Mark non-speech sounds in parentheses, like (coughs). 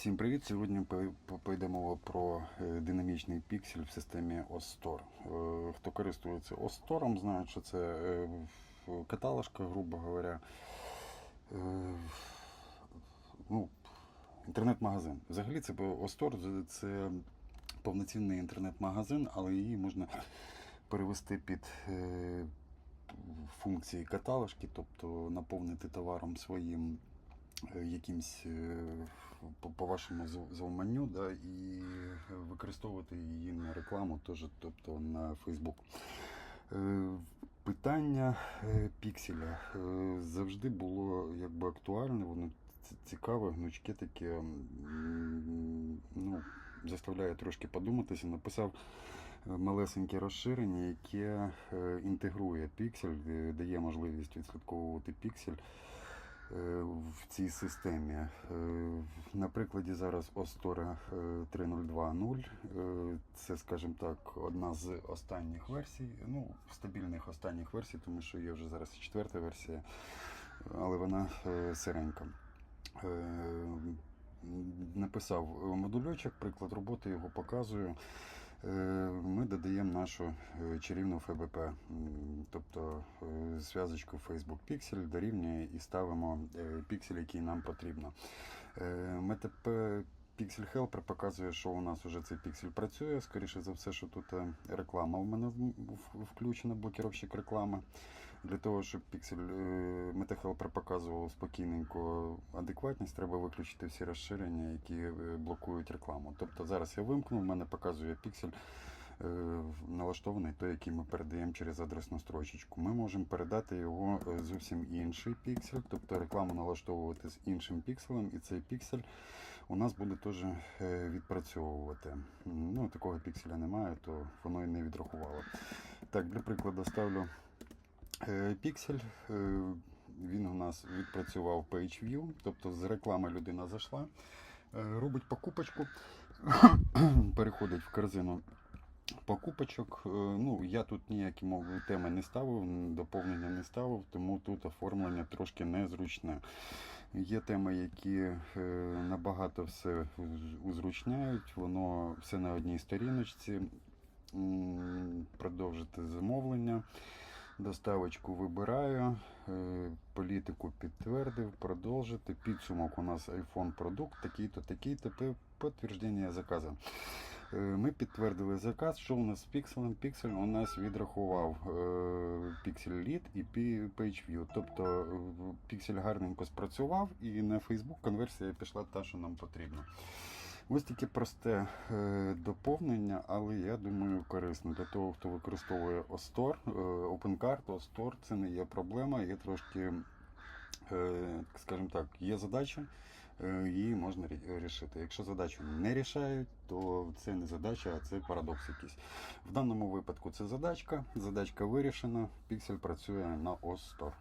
Всім привіт! Сьогодні пой- пойде мова про е, динамічний піксель в системі OSTOR. Е, Хто користується OSTOR, знає, що це е, каталажка, грубо говоря. Ну, інтернет-магазин. Взагалі це OSTOR це повноцінний інтернет-магазин, але її можна перевести під функції каталажки, тобто наповнити товаром своїм якимсь е, по, вашому зав- завманню, да, і використовувати її на рекламу, теж, тобто на. Е, Питання е, пікселя е, завжди було якби актуальне, воно цікаве, гнучке таке, ну, заставляє трошки подуматися. Написав е, малесеньке розширення, яке е, інтегрує піксель, е, дає можливість відслідковувати піксель е, в цій системі. Е, На прикладі зараз Остора 3.0.2.0. Е, Це, скажімо так, одна з останніх версій, ну, стабільних останніх версій, тому що є вже зараз четверта версія, але вона е, сиренька. Е, Написав модульочок, приклад роботи, його показую. Е, Ми додаємо нашу е, чарівну ФБП, тобто е, зв'язочку Facebook Pixel дорівнює і ставимо е, піксель, який нам потрібно. Ми МТП Pixel Helper показує, що у нас вже цей піксель працює. Скоріше за все, що тут е, реклама в мене включена, блокировщик реклами. Для того, щоб піксель е, MetaHelper показував спокійненько адекватність, треба виключити всі розширення, які е, блокують рекламу. Тобто зараз я вимкну, в мене показує піксель налаштований той, який ми передаємо через адресну строчечку. Ми можемо передати його зовсім інший піксель, тобто рекламу налаштовувати з іншим пікселем, і цей піксель у нас буде теж е, відпрацьовувати. Ну, такого пікселя немає, то воно і не відрахувало. Так, для прикладу ставлю е, піксель. Е, Він у нас відпрацював Page View, тобто з реклами людина зайшла, робить покупочку, (coughs) переходить в корзину покупочок. Ну, я тут ніякі теми не ставив, доповнення не ставив, тому тут оформлення трошки незручне. Є теми, які е, набагато все узручняють, воно все на одній сторіночці. Продовжити замовлення. Доставочку вибираю, е, політику підтвердив, продовжити. Підсумок у нас iPhone продукт, такий-то, такий-то, підтвердження заказу. Е, Ми підтвердили заказ. Що у нас з пікселем? Піксель у нас відрахував піксель Lead і PageView. Тобто піксель гарненько спрацював, і на Facebook конверсія пішла та, що нам потрібно. Ось таке просте е, доповнення, але я думаю корисно для того, хто використовує Остор, е, OpenCart, Остор це не є проблема, є трошки, е, скажімо так, є задача, її можна рішити. Якщо задачу не рішають, то це не задача, а це парадокс якийсь. В даному випадку це задачка, задачка вирішена, піксель працює на Остор.